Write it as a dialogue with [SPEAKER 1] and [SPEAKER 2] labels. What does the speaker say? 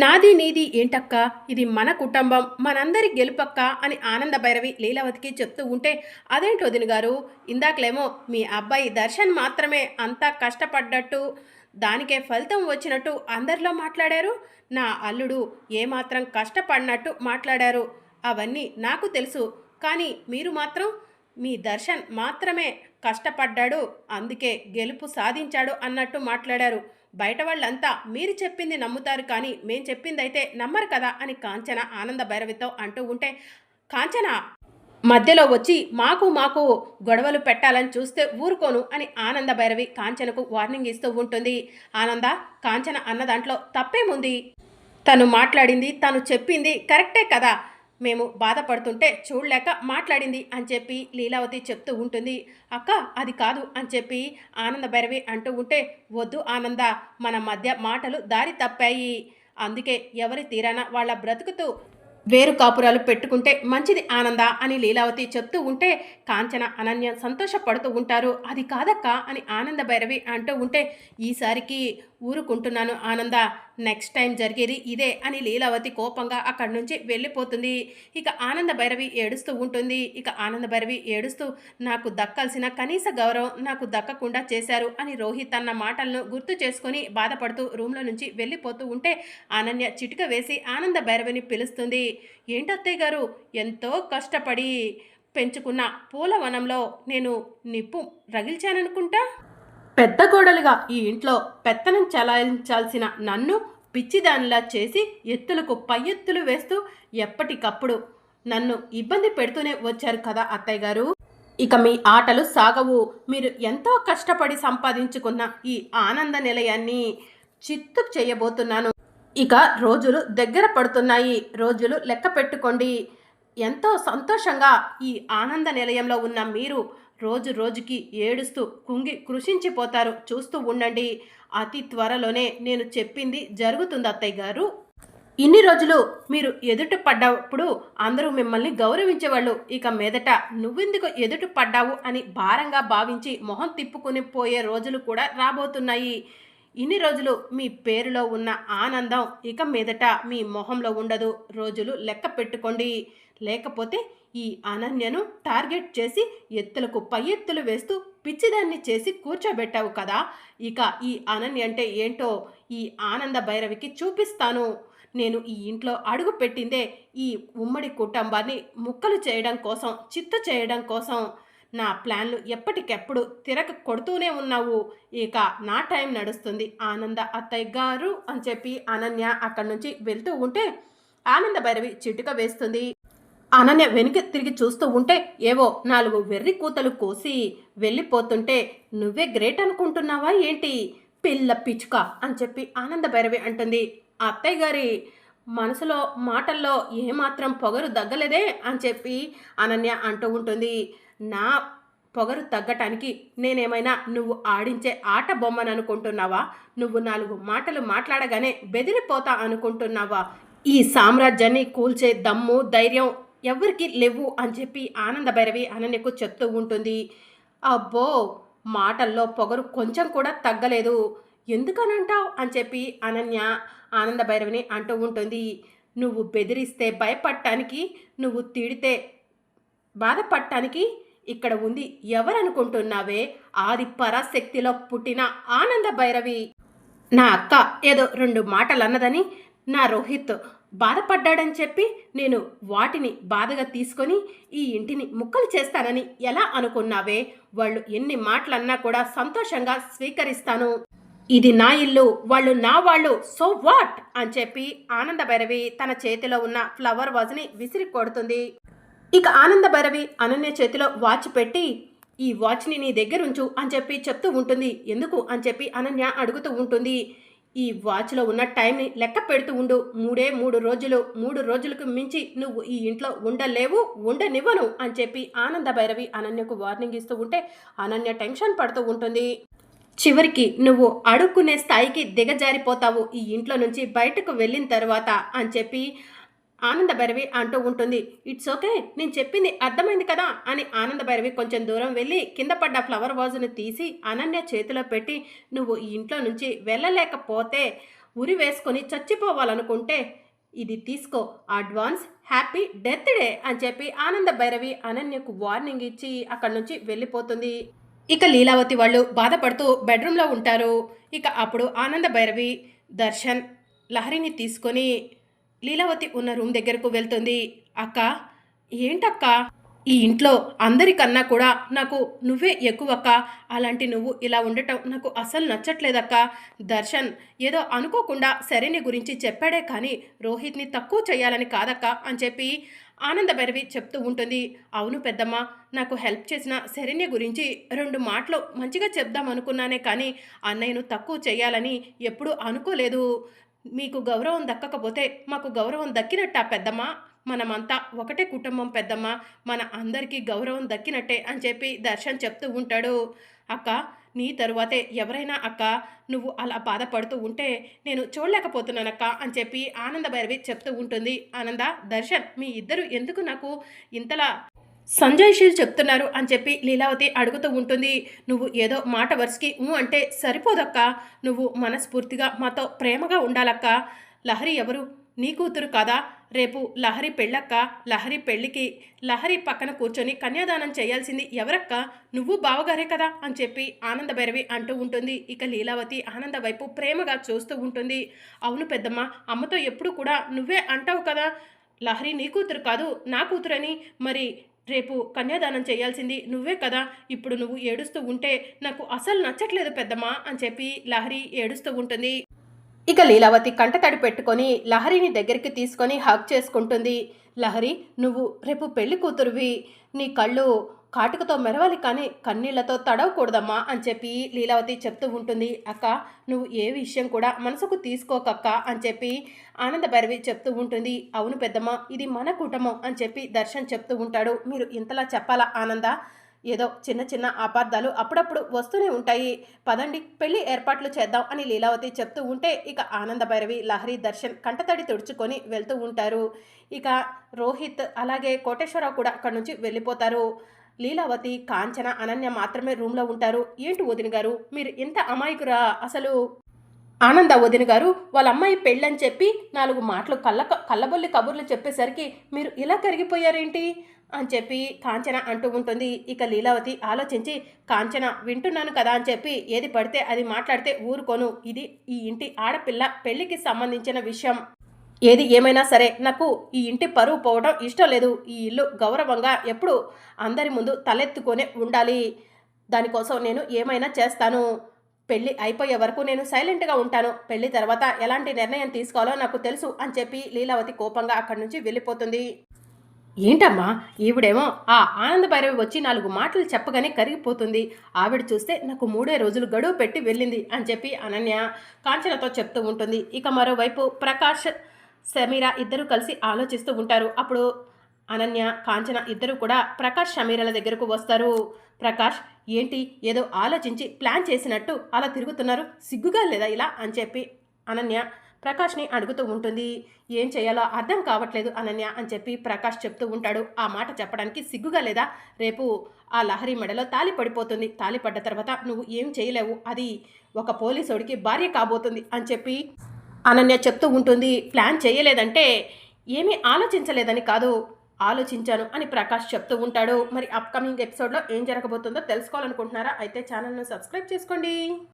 [SPEAKER 1] నాది నీది ఏంటక్క? ఇది మన కుటుంబం మనందరి గెలుపక్క అని ఆనంద భైరవి లీలావతికి చెప్తూ ఉంటే అదేంటి వదిన గారు? ఇందాకలేమో మీ అబ్బాయి దర్శన్ మాత్రమే అంతా కష్టపడ్డట్టు దానికే ఫలితం వచ్చినట్టు అందరిలో మాట్లాడారు. నా అల్లుడు ఏమాత్రం కష్టపడినట్టు మాట్లాడారు. అవన్నీ నాకు తెలుసు. కానీ మీరు మాత్రం మీ దర్శన్ మాత్రమే కష్టపడ్డాడు అందుకే గెలుపు సాధించాడు అన్నట్టు మాట్లాడారు. బయట వాళ్ళంతా మీరు చెప్పింది నమ్ముతారు కానీ మేం చెప్పింది అయితే నమ్మరు కదా అని కాంచన ఆనంద భైరవితో అంటూ ఉంటే కాంచన! మధ్యలో వచ్చి మాకు మాకు గొడవలు పెట్టాలని చూస్తే ఊరుకోను అని ఆనంద భైరవి కాంచనకు వార్నింగ్ ఇస్తూ ఉంటుంది. ఆనంద కాంచన అన్న దాంట్లో తప్పేముంది? తను మాట్లాడింది తను చెప్పింది కరెక్టే కదా మేము బాధపడుతుంటే చూడలేక మాట్లాడింది అని చెప్పి లీలావతి చెప్తూ ఉంటుంది. అక్క అది కాదు అని చెప్పి ఆనంద భైరవి అంటూ ఉంటే వద్దు ఆనంద మన మధ్య మాటలు దారి తప్పాయి. అందుకే ఎవరి తీరాన వాళ్ళ బ్రతుకుతూ వేరు కాపురాలు పెట్టుకుంటే మంచిది ఆనంద అని లీలావతి చెప్తూ ఉంటే కాంచన అనన్య సంతోషపడుతూ ఉంటారు. అది కాదక్క అని ఆనంద భైరవి అంటూ ఉంటే ఈసారికి ఊరుకుంటున్నాను ఆనంద. నెక్స్ట్ టైం జరిగేది ఇదే అని లీలావతి కోపంగా అక్కడి నుంచి వెళ్ళిపోతుంది. ఇక ఆనంద భైరవి ఏడుస్తూ ఉంటుంది. ఇక ఆనంద భైరవి ఏడుస్తూ నాకు దక్కాల్సిన కనీస గౌరవం నాకు దక్కకుండా చేశారు అని రోహిత్ అన్న మాటలను గుర్తు చేసుకొని బాధపడుతూ రూమ్లో నుంచి వెళ్ళిపోతూ ఉంటే అనన్య చిటిక వేసి ఆనంద భైరవిని పిలుస్తుంది. ఏంటత్తయ్య గారు ఎంతో కష్టపడి పెంచుకున్న పూలవనంలో నేను నిప్పు రగిల్చాననుకుంటా? పెద్ద గోడలుగా ఈ ఇంట్లో పెత్తనం చలాయించాల్సిన నన్ను పిచ్చిదానిలా చేసి ఎత్తులకు పై ఎత్తులు వేస్తూ ఎప్పటికప్పుడు నన్ను ఇబ్బంది పెడుతూనే వచ్చారు కదా అత్తయ్య గారు. ఇక మీ ఆటలు సాగవు. మీరు ఎంతో కష్టపడి సంపాదించుకున్న ఈ ఆనంద నిలయాన్ని చిత్తు చేయబోతున్నాను. ఇక రోజులు దగ్గర పడుతున్నాయి. రోజులు లెక్క పెట్టుకోండి. ఎంతో సంతోషంగా ఈ ఆనంద నిలయంలో ఉన్న మీరు రోజు రోజుకి ఏడుస్తూ కుంగి కృషించిపోతారు. చూస్తూ ఉండండి. అతి త్వరలోనే నేను చెప్పింది జరుగుతుంది అత్తయ్య గారు. ఇన్ని రోజులు మీరు ఎదుట పడ్డప్పుడు అందరూ మిమ్మల్ని గౌరవించేవాళ్ళు. ఇక మీదట నువ్వెందుకు ఎదుట పడ్డావు అని భారంగా భావించి మొహం తిప్పుకుని పోయే రోజులు కూడా రాబోతున్నాయి. ఇన్ని రోజులు మీ పేరులో ఉన్న ఆనందం ఇక మీదట మీ మొహంలో ఉండదు. రోజులు లెక్క పెట్టుకోండి. లేకపోతే ఈ అనన్యను టార్గెట్ చేసి ఎత్తులకు పై ఎత్తులు వేస్తూ పిచ్చిదాన్ని చేసి కూర్చోబెట్టావు కదా. ఇక ఈ అనన్య అంటే ఏంటో ఈ ఆనంద భైరవికి చూపిస్తాను. నేను ఈ ఇంట్లో అడుగు పెట్టిందే ఈ ఉమ్మడి కుటుంబాన్ని ముక్కలు చేయడం కోసం చిత్తు చేయడం కోసం. నా ప్లాన్లు ఎప్పటికెప్పుడు తిరగ కొడుతూనే ఉన్నావు. ఇక నా టైం నడుస్తుంది. ఆనంద అత్తయ్య గారు అని చెప్పి అనన్య అక్కడి నుంచి వెళ్తూ ఉంటే ఆనంద భైరవి చిటుక వేస్తుంది. అనన్య వెనుక తిరిగి చూస్తూ ఉంటే ఏవో నాలుగు వెర్రి కూతలు కోసి వెళ్ళిపోతుంటే నువ్వే గ్రేట్ అనుకుంటున్నావా ఏంటి? పిల్ల పిచ్చుక అని చెప్పి ఆనంద భైరవి అంటుంది. అత్తయ్య గారి మనసులో మాటల్లో ఏమాత్రం పొగరు తగ్గలేదే అని చెప్పి అనన్య అంటూ ఉంటుంది. నా పొగరు తగ్గటానికి నేనేమైనా నువ్వు ఆడించే ఆట బొమ్మను అనుకుంటున్నావా? నువ్వు నాలుగు మాటలు మాట్లాడగానే బెదిరిపోతా అనుకుంటున్నావా? ఈ సామ్రాజ్యాన్ని కూల్చే దమ్ము ధైర్యం ఎవరికి లేవు అని చెప్పి ఆనంద భైరవి అనన్యకు చెప్తూ ఉంటుంది. అబ్బో మాటల్లో పొగరు కొంచెం కూడా తగ్గలేదు. ఎందుకనంటావు? అని చెప్పి అనన్య ఆనంద భైరవిని అంటూ ఉంటుంది. నువ్వు బెదిరిస్తే భయపడటానికి నువ్వు తిడితే బాధపడటానికి ఇక్కడ ఉంది ఎవరనుకుంటున్నావే? ఆది పరాశక్తిలో పుట్టిన ఆనంద భైరవి. నా అక్క ఏదో రెండు మాటలు అన్నదని నా రోహిత్ బాధపడ్డాడని చెప్పి నేను వాటిని బాధగా తీసుకొని ఈ ఇంటిని ముక్కలు చేస్తానని ఎలా అనుకున్నావే? వాళ్ళు ఎన్ని మాటలన్నా కూడా సంతోషంగా స్వీకరిస్తాను. ఇది నా ఇల్లు వాళ్ళు నా వాళ్ళు సో వాట్? అని చెప్పి ఆనంద భైరవి తన చేతిలో ఉన్న ఫ్లవర్ వాజ్ని విసిరి కొడుతుంది. ఇక ఆనంద భైరవి అనన్య చేతిలో వాచ్ పెట్టి ఈ వాచ్ని నీ దగ్గర ఉంచు అని చెప్పి చెప్తూ ఉంటుంది. ఎందుకు? అని చెప్పి అనన్య అడుగుతూ ఉంటుంది. ఈ వాచ్లో ఉన్న టైంని లెక్క పెడుతూ ఉండు. మూడే మూడు రోజులు మూడు రోజులకు మించి నువ్వు ఈ ఇంట్లో ఉండలేవు ఉండనివ్వను అని చెప్పి ఆనంద భైరవి అనన్యకు వార్నింగ్ ఇస్తూ ఉంటే అనన్య టెన్షన్ పడుతూ ఉంటుంది. చివరికి నువ్వు అడుక్కునే స్థాయికి దిగజారిపోతావు ఈ ఇంట్లో నుంచి బయటకు వెళ్ళిన తర్వాత అని చెప్పి ఆనంద భైరవి అంటూ ఉంటుంది. ఇట్స్ ఓకే నేను చెప్పింది అర్థమైంది కదా అని ఆనంద భైరవి కొంచెం దూరం వెళ్ళి కింద పడ్డ ఫ్లవర్ వాజును తీసి అనన్య చేతిలో పెట్టి నువ్వు ఈ ఇంట్లో నుంచి వెళ్ళలేకపోతే ఉరి వేసుకొని చచ్చిపోవాలనుకుంటే ఇది తీసుకో. అడ్వాన్స్ హ్యాపీ డెత్ డే అని చెప్పి ఆనంద భైరవి అనన్యకు వార్నింగ్ ఇచ్చి అక్కడి నుంచి వెళ్ళిపోతుంది. ఇక లీలావతి వాళ్ళు బాధపడుతూ బెడ్రూమ్లో ఉంటారు. ఇక అప్పుడు ఆనంద భైరవి దర్శన్ లహరిని తీసుకొని లీలావతి ఉన్న రూమ్ దగ్గరకు వెళ్తుంది. అక్క ఏంటక్క? ఈ ఇంట్లో అందరికన్నా కూడా నాకు నువ్వే ఎక్కువక్క. అలాంటి నువ్వు ఇలా ఉండటం నాకు అసలు నచ్చట్లేదక్క. దర్శన్ ఏదో అనుకోకుండా సరేని గురించి చెప్పాడే కానీ రోహిత్ని తక్కువ చేయాలని కాదక్క అని చెప్పి ఆనంద భైరవి చెప్తూ ఉంటుంది. అవును పెద్దమ్మ నాకు హెల్ప్ చేసిన శరణ్య గురించి రెండు మాటలు మంచిగా చెప్దాం అనుకున్నానే కానీ అన్నయ్యను తక్కువ చేయాలని ఎప్పుడూ అనుకోలేదు. మీకు గౌరవం దక్కకపోతే మాకు గౌరవం దక్కినట్టా పెద్దమ్మ? మనమంతా ఒకటే కుటుంబం పెద్దమ్మ. మన అందరికీ గౌరవం దక్కినట్టే అని చెప్పి దర్శన్ చెప్తూ ఉంటాడు. అక్క నీ తరువాతే ఎవరైనా అక్క నువ్వు అలా బాధపడుతూ ఉంటే నేను చూడలేకపోతున్నానక్క అని చెప్పి ఆనంద భైరవి చెప్తూ ఉంటుంది. ఆనంద దర్శన్ మీ ఇద్దరు ఎందుకు నాకు ఇంతలా సంజయ్ సంజయ్షీల్ చెప్తున్నారు అని చెప్పి లీలావతి అడుగుతూ ఉంటుంది. నువ్వు ఏదో మాట వరుసకి ఊ అంటే సరిపోదక్క. నువ్వు మనస్ఫూర్తిగా మాతో ప్రేమగా ఉండాలక్క. లహరి ఎవరు? నీ కూతురు కదా? రేపు లహరి పెళ్ళక్క. లహరి పెళ్ళికి లహరి పక్కన కూర్చొని కన్యాదానం చేయాల్సింది ఎవరక్క? నువ్వు బావగారే కదా అని చెప్పి ఆనంద భైరవి అంటూ ఉంటుంది. ఇక లీలావతి ఆనంద వైపు ప్రేమగా చూస్తూ ఉంటుంది. అవును పెద్దమ్మ అమ్మతో ఎప్పుడు కూడా నువ్వే అంటావు కదా. లహరి నీ కూతురు కాదు నా కూతురని. మరి రేపు కన్యాదానం చేయాల్సింది నువ్వే కదా. ఇప్పుడు నువ్వు ఏడుస్తూ ఉంటే నాకు అసలు నచ్చట్లేదు పెద్దమ్మా అని చెప్పి లహరి ఏడుస్తూ ఉంటుంది. ఇక లీలావతి కంట తడి పెట్టుకొని లహరిని దగ్గరికి తీసుకొని హక్ చేసుకుంటుంది. లహరి నువ్వు రేపు పెళ్ళి కూతురువి. నీ కళ్ళు కాటుకతో మెరవాలి కానీ కన్నీళ్ళతో తడవకూడదమ్మా అని చెప్పి లీలావతి చెప్తూ ఉంటుంది. అక్క నువ్వు ఏ విషయం కూడా మనసుకు తీసుకోకక్క అని చెప్పి ఆనంద భైరవి చెప్తూ ఉంటుంది. అవును పెద్దమ్మ ఇది మన కుటుంబం అని చెప్పి దర్శన్ చెప్తూ ఉంటాడు. మీరు ఇంతలా చెప్పాలా ఆనంద? ఏదో చిన్న చిన్న అపార్థాలు అప్పుడప్పుడు వస్తూనే ఉంటాయి. పదండి పెళ్ళి ఏర్పాట్లు చేద్దాం అని లీలావతి చెప్తూ ఉంటే ఇక ఆనంద భైరవి లహరి దర్శన్ కంటతడి తుడుచుకొని వెళ్తూ ఉంటారు. ఇక రోహిత్ అలాగే కోటేశ్వరరావు కూడా అక్కడి నుంచి వెళ్ళిపోతారు. లీలావతి కాంచన అనన్య మాత్రమే రూమ్లో ఉంటారు. ఏంటి వదిన గారు? మీరు ఇంత అమాయకురా అసలు? ఆనంద వదిన గారు వాళ్ళ అమ్మాయి పెళ్ళని చెప్పి నాలుగు మాటలు కళ్ళ కళ్ళబొల్లి కబుర్లు చెప్పేసరికి మీరు ఇలా కరిగిపోయారేంటి? అని చెప్పి కాంచన అంటూ ఉంటుంది. ఇక లీలావతి ఆలోచించి కాంచన వింటున్నాను కదా అని చెప్పి ఏది పడితే అది మాట్లాడితే ఊరుకోను. ఇది ఈ ఇంటి ఆడపిల్ల పెళ్ళికి సంబంధించిన విషయం. ఏది ఏమైనా సరే నాకు ఈ ఇంటి పరువు పోవడం ఇష్టం లేదు. ఈ ఇల్లు గౌరవంగా ఎప్పుడు అందరి ముందు తలెత్తుకొనే ఉండాలి. దానికోసం నేను ఏమైనా చేస్తాను. పెళ్ళి అయిపోయే వరకు నేను సైలెంట్గా ఉంటాను. పెళ్ళి తర్వాత ఎలాంటి నిర్ణయం తీసుకోవాలో నాకు తెలుసు అని చెప్పి లీలావతి కోపంగా అక్కడి నుంచి వెళ్ళిపోతుంది. ఏంటమ్మా? ఈవిడేమో ఆ ఆనంద భైరవి వచ్చి నాలుగు మాటలు చెప్పగానే కరిగిపోతుంది. ఆవిడ చూస్తే నాకు మూడే రోజులు గడువు పెట్టి వెళ్ళింది అని చెప్పి అనన్య కాంచనతో చెప్తూ ఉంటుంది. ఇక మరోవైపు ప్రకాష్ సమీర ఇద్దరు కలిసి ఆలోచిస్తూ ఉంటారు. అప్పుడు అనన్య కాంచన ఇద్దరు కూడా ప్రకాష్ షమీరల దగ్గరకు వస్తారు. ప్రకాష్ ఏంటి? ఏదో ఆలోచించి ప్లాన్ చేసినట్టు అలా తిరుగుతున్నారు. సిగ్గుగా లేదా ఇలా? అని చెప్పి అనన్య ప్రకాష్ని అడుగుతూ ఉంటుంది. ఏం చేయాలో అర్థం కావట్లేదు అనన్య అని చెప్పి ప్రకాష్ చెప్తూ ఉంటాడు. ఆ మాట చెప్పడానికి సిగ్గుగా లేదా? రేపు ఆ లహరి మెడలో తాలి పడిపోతుంది. తాలి పడ్డ తర్వాత నువ్వు ఏం చేయలేవు. అది ఒక పోలీసోడికి భార్య కాబోతుంది అని చెప్పి అనన్య చెప్తూ ఉంటుంది ప్లాన్ చేయలేదంటే ఏమీ ఆలోచించలేదని కాదు. ఆలోచించాను అని ప్రకాష్ చెప్తూ ఉంటాడు. మరి అప్కమింగ్ ఎపిసోడ్లో ఏం జరగబోతుందో తెలుసుకోవాలనుకుంటున్నారా? అయితే ఛానల్ను సబ్స్క్రైబ్ చేసుకోండి.